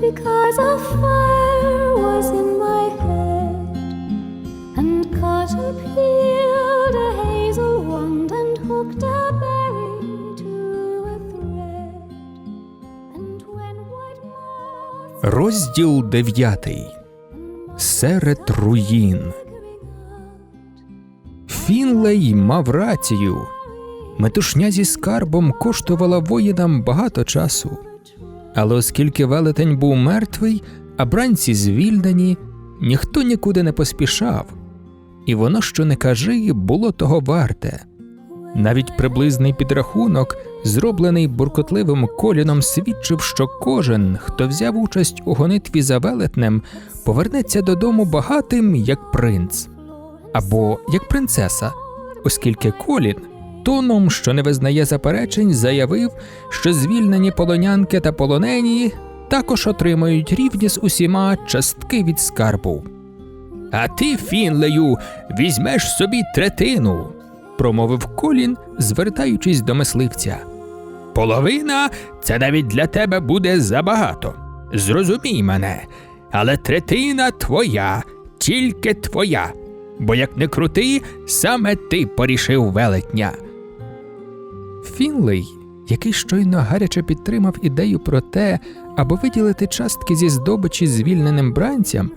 because a fire was in my head and cotton peeled a hazel wand and hooked a berry to a thread and when white moths Розділ дев'ятий Серед руїн Фінлей мав рацію. Метушня зі скарбом коштувала воїнам багато часу. Але оскільки велетень був мертвий, а бранці звільнені, ніхто нікуди не поспішав, і воно, що не кажи, було того варте. Навіть приблизний підрахунок, зроблений буркотливим коліном, свідчив, що кожен, хто взяв участь у гонитві за велетнем, повернеться додому багатим, як принц або як принцеса, оскільки Колін, тоном, що не визнає заперечень, заявив, що звільнені полонянки та полонені також отримають рівні з усіма частки від скарбу. А ти, Фінлею, візьмеш собі третину, промовив Колін, звертаючись до мисливця. Половина це навіть для тебе буде забагато. Зрозумій мене, але третина твоя, тільки твоя. Бо як не крути, саме ти порішив велетня. Фінлей, який щойно гаряче підтримав ідею про те, аби виділити частки зі здобичі звільненим бранцям,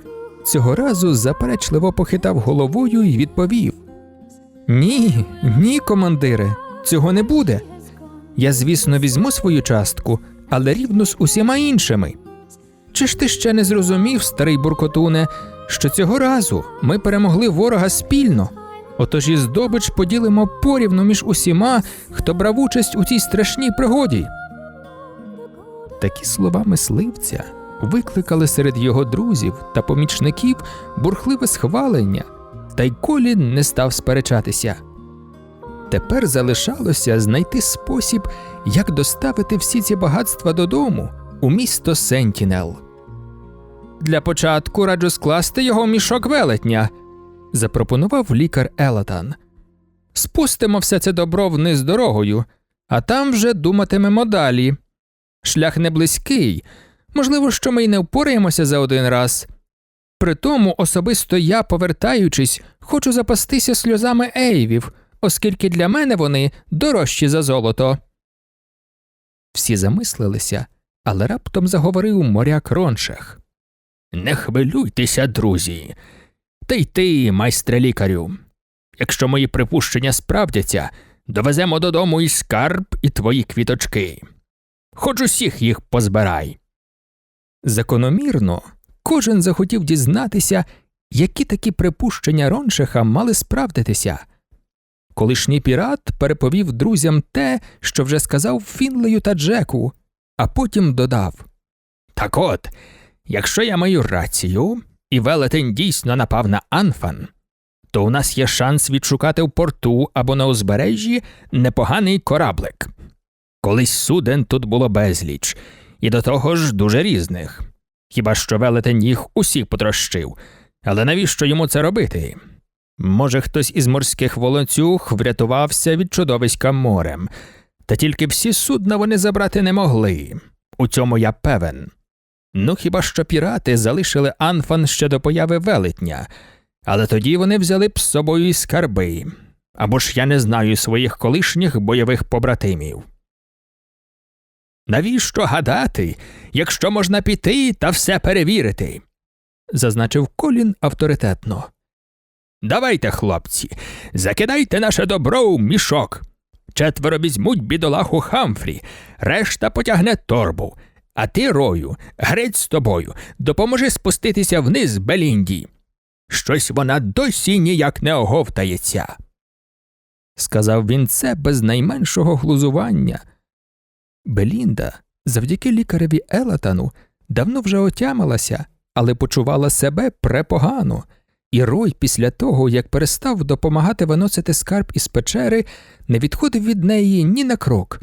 цього разу заперечливо похитав головою і відповів: Ні, ні, командире, цього не буде. Я, звісно, візьму свою частку, але рівно з усіма іншими. Чи ж ти ще не зрозумів, старий буркотуне, що цього разу ми перемогли ворога спільно? Отож і здобич поділимо порівну між усіма, хто брав участь у цій страшній пригоді. Такі слова мисливця викликали серед його друзів та помічників бурхливе схвалення, та й Колін не став сперечатися. Тепер залишалося знайти спосіб, як доставити всі ці багатства додому у місто Сентінел. Для початку раджу скласти його мішок велетня, запропонував лікар Елатан. Спустимо все це добро вниз дорогою, а там вже думатимемо далі. Шлях не близький, можливо, що ми й не впораємося за один раз. Притому, особисто я, повертаючись, хочу запастися сльозами ейвів, оскільки для мене вони дорожчі за золото. Всі замислилися, але раптом заговорив моряк Роншех. Не хвилюйтеся, друзі. Та й ти, майстре лікарю. Якщо мої припущення справдяться, довеземо додому і скарб, і твої квіточки. Хоч усіх їх позбирай. Закономірно, кожен захотів дізнатися, які такі припущення Роншеха мали справдитися. Колишній пірат переповів друзям те, що вже сказав Фінлею та Джеку, а потім додав Так от, якщо я маю рацію, і велетень дійсно напав на Анфан, то у нас є шанс відшукати в порту або на узбережжі непоганий кораблик. Колись суден тут було безліч, і до того ж дуже різних. Хіба що велетень їх усіх потрощив, але навіщо йому це робити? Може, хтось із морських волоцюг врятувався від чудовиська морем, та тільки всі судна вони забрати не могли. У цьому я певен. Ну хіба що пірати залишили Анфан ще до появи велетня, але тоді вони взяли б з собою і скарби, або ж я не знаю своїх колишніх бойових побратимів. Навіщо гадати, якщо можна піти та все перевірити? зазначив Колін авторитетно. Давайте, хлопці, закидайте наше добро у мішок. Четверо візьмуть бідолаху Хамфрі, решта потягне торбу. А ти, Рою, грець з тобою, допоможи спуститися вниз Белінді. Щось вона досі ніяк не оговтається. Сказав він це без найменшого глузування. Белінда, завдяки лікареві Елатану, давно вже отямилася, але почувала себе препогано, і Рой після того, як перестав допомагати виносити скарб із печери, не відходив від неї ні на крок.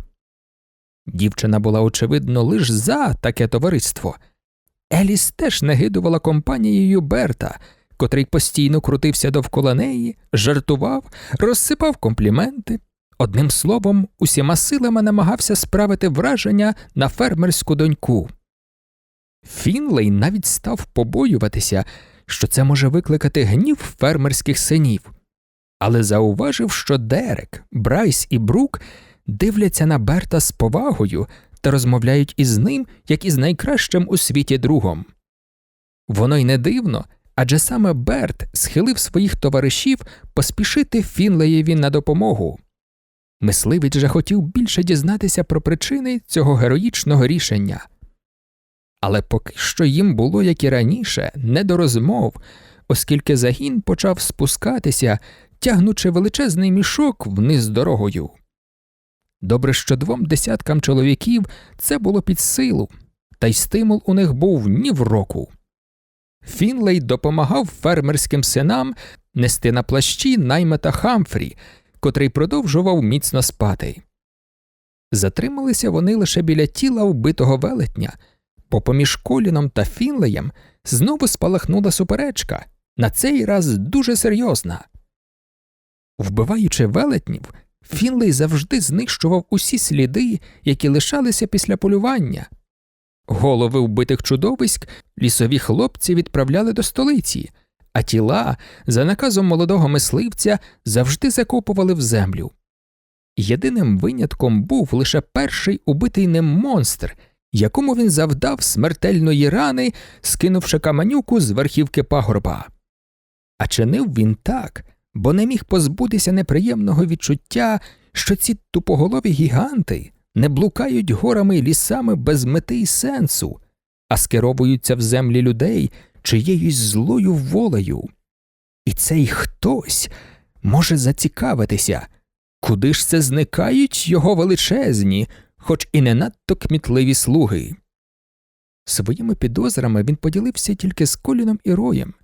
Дівчина була, очевидно, лиш за таке товариство. Еліс теж нагидувала компанією Берта, котрий постійно крутився довкола неї, жартував, розсипав компліменти. Одним словом, усіма силами намагався справити враження на фермерську доньку. Фінлей навіть став побоюватися, що це може викликати гнів фермерських синів, але зауважив, що Дерек, Брайс і Брук дивляться на Берта з повагою та розмовляють із ним, як із найкращим у світі другом. Воно й не дивно, адже саме Берт схилив своїх товаришів поспішити Фінлеєві на допомогу. Мисливець же хотів більше дізнатися про причини цього героїчного рішення. Але поки що їм було, як і раніше, не до розмов, оскільки загін почав спускатися, тягнучи величезний мішок вниз дорогою. Добре, що двом десяткам чоловіків це було під силу, та й стимул у них був ні в року. Фінлей допомагав фермерським синам нести на плащі наймета Хамфрі, котрий продовжував міцно спати. Затрималися вони лише біля тіла вбитого велетня, бо поміж коліном та Фінлеєм знову спалахнула суперечка, на цей раз дуже серйозна. Вбиваючи велетнів, Фінлей завжди знищував усі сліди, які лишалися після полювання. Голови вбитих чудовиськ лісові хлопці відправляли до столиці, а тіла, за наказом молодого мисливця, завжди закопували в землю. Єдиним винятком був лише перший убитий ним монстр, якому він завдав смертельної рани, скинувши каменюку з верхівки пагорба. А чинив він так, бо не міг позбутися неприємного відчуття, що ці тупоголові гіганти не блукають горами й лісами без мети й сенсу, а скеровуються в землі людей чиєюсь злою волею. І цей хтось може зацікавитися, куди ж це зникають його величезні, хоч і не надто кмітливі слуги. Своїми підозрами він поділився тільки з Коліном і Роєм.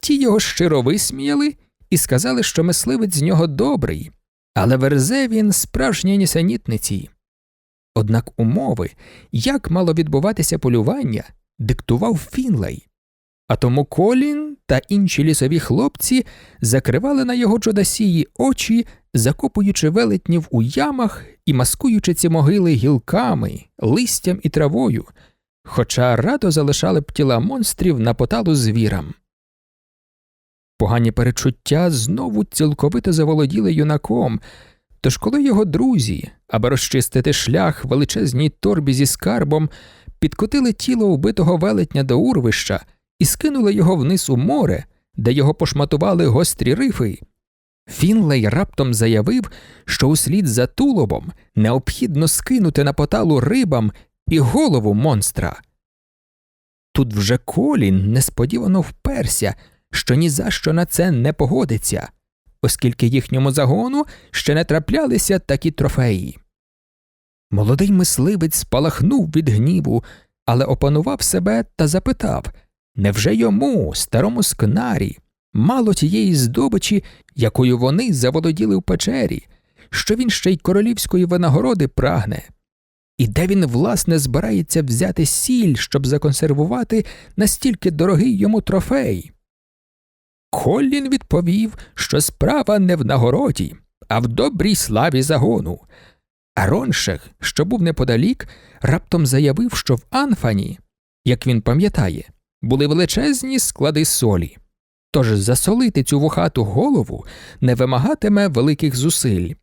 Ті його щиро висміяли і сказали, що мисливець з нього добрий, але верзе він справжньої нісенітниці. Однак умови, як мало відбуватися полювання, диктував Фінлей. А тому Колін та інші лісові хлопці закривали на його чудосії очі, закопуючи велетнів у ямах і маскуючи ці могили гілками, листям і травою, хоча радо залишали б тіла монстрів на поталу звірам. Погані перечуття знову цілковито заволоділи юнаком, тож коли його друзі, аби розчистити шлях величезній торбі зі скарбом, підкотили тіло убитого велетня до урвища і скинули його вниз у море, де його пошматували гострі рифи, Фінлей раптом заявив, що услід за тулубом необхідно скинути на поталу рибам і голову монстра. Тут вже Колін несподівано вперся, що ні за що на це не погодиться, оскільки їхньому загону ще не траплялися такі трофеї. Молодий мисливець спалахнув від гніву, але опанував себе та запитав невже йому, старому скнарі, мало тієї здобичі, якою вони заволоділи в печері, що він ще й королівської винагороди прагне, і де він, власне, збирається взяти сіль, щоб законсервувати настільки дорогий йому трофей. Коллін відповів, що справа не в нагороді, а в добрій славі загону. А Роншех, що був неподалік, раптом заявив, що в Анфані, як він пам'ятає, були величезні склади солі. Тож засолити цю вухату голову не вимагатиме великих зусиль.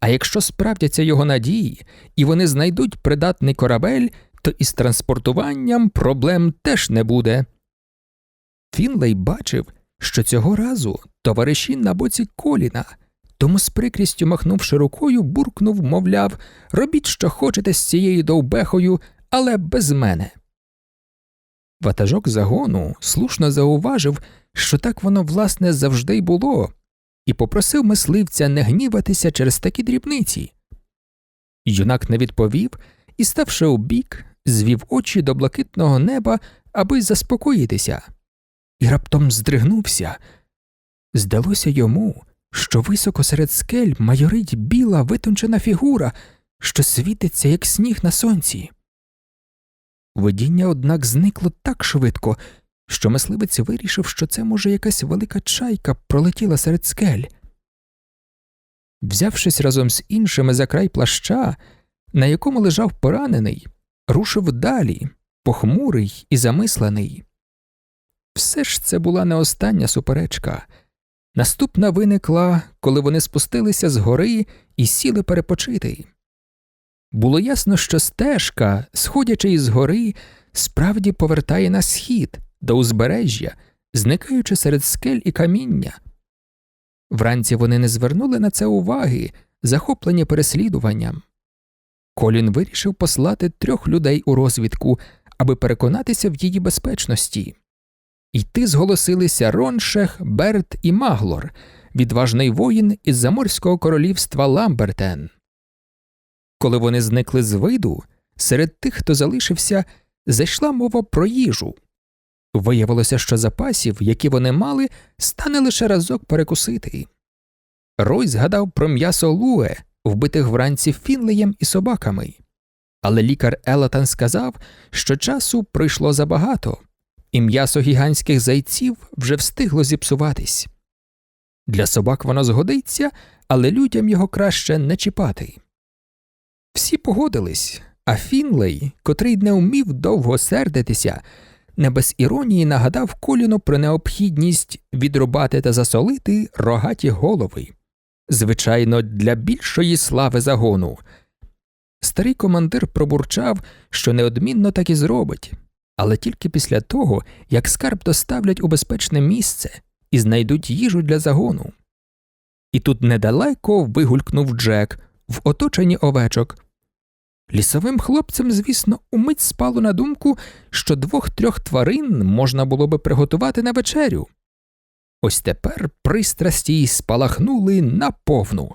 А якщо справдяться його надії і вони знайдуть придатний корабель, то із транспортуванням проблем теж не буде. Фінлей бачив, що цього разу товариші на боці коліна, тому з прикрістю махнувши рукою, буркнув, мовляв, робіть, що хочете з цією довбехою, але без мене. Ватажок загону слушно зауважив, що так воно, власне, завжди й було, і попросив мисливця не гніватися через такі дрібниці. Юнак не відповів і, ставши у бік, звів очі до блакитного неба, аби заспокоїтися, і раптом здригнувся. Здалося йому, що високо серед скель майорить біла витончена фігура, що світиться, як сніг на сонці. Видіння, однак, зникло так швидко, що мисливець вирішив, що це, може, якась велика чайка пролетіла серед скель. Взявшись разом з іншими за край плаща, на якому лежав поранений, рушив далі, похмурий і замислений. Все ж це була не остання суперечка. Наступна виникла, коли вони спустилися з гори і сіли перепочити. Було ясно, що стежка, сходячи із гори, справді повертає на схід, до узбережжя, зникаючи серед скель і каміння. Вранці вони не звернули на це уваги, захоплені переслідуванням. Колін вирішив послати трьох людей у розвідку, аби переконатися в її безпечності. Йти зголосилися Роншех, Берт і Маглор, відважний воїн із заморського королівства Ламбертен. Коли вони зникли з виду, серед тих, хто залишився, зайшла мова про їжу. Виявилося, що запасів, які вони мали, стане лише разок перекусити. Рой згадав про м'ясо Луе, вбитих вранці Фінлеєм і собаками. Але лікар Елатан сказав, що часу пройшло забагато, і м'ясо гігантських зайців вже встигло зіпсуватись. Для собак воно згодиться, але людям його краще не чіпати. Всі погодились, а Фінлей, котрий не вмів довго сердитися, не без іронії нагадав коліну про необхідність відрубати та засолити рогаті голови, звичайно, для більшої слави загону. Старий командир пробурчав, що неодмінно так і зробить, але тільки після того, як скарб доставлять у безпечне місце і знайдуть їжу для загону. І тут недалеко вигулькнув Джек в оточенні овечок. Лісовим хлопцям, звісно, умить спало на думку, що двох-трьох тварин можна було би приготувати на вечерю. Ось тепер пристрасті й спалахнули наповну.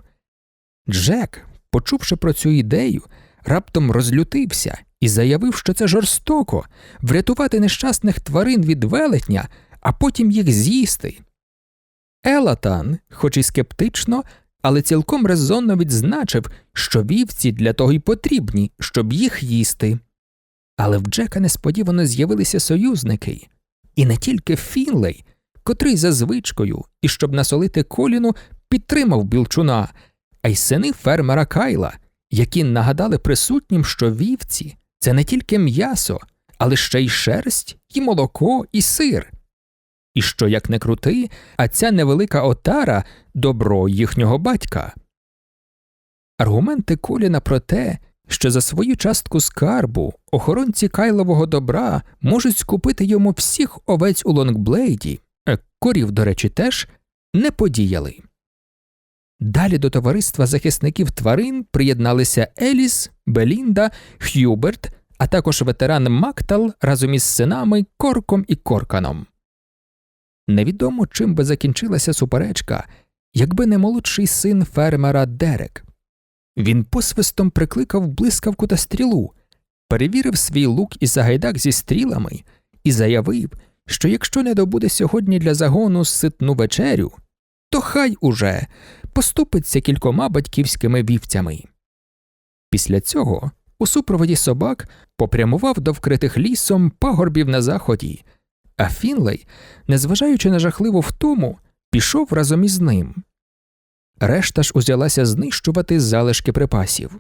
Джек, почувши про цю ідею, раптом розлютився і заявив, що це жорстоко врятувати нещасних тварин від велетня, а потім їх з'їсти. Елатан, хоч і скептично, але цілком резонно відзначив, що вівці для того й потрібні, щоб їх їсти. Але в Джека несподівано з'явилися союзники, і не тільки Фінлей, котрий за звичкою і щоб насолити коліну підтримав білчуна, а й сини фермера Кайла, які нагадали присутнім, що вівці це не тільки м'ясо, але ще й шерсть, і молоко, і сир. І що як не крути, а ця невелика отара добро їхнього батька. Аргументи Коліна про те, що за свою частку скарбу охоронці кайлового добра можуть скупити йому всіх овець у Лонгблейді, е, корів, до речі, теж не подіяли. Далі до товариства захисників тварин приєдналися Еліс, Белінда, Х'юберт, а також ветеран Мактал разом із синами Корком і Корканом. Невідомо, чим би закінчилася суперечка, якби не молодший син фермера Дерек. Він посвистом прикликав блискавку та стрілу, перевірив свій лук і загайдак зі стрілами і заявив, що якщо не добуде сьогодні для загону ситну вечерю, то хай уже поступиться кількома батьківськими вівцями. Після цього у супроводі собак попрямував до вкритих лісом пагорбів на заході, а Фінлей, незважаючи на жахливу втому, пішов разом із ним. Решта ж узялася знищувати залишки припасів.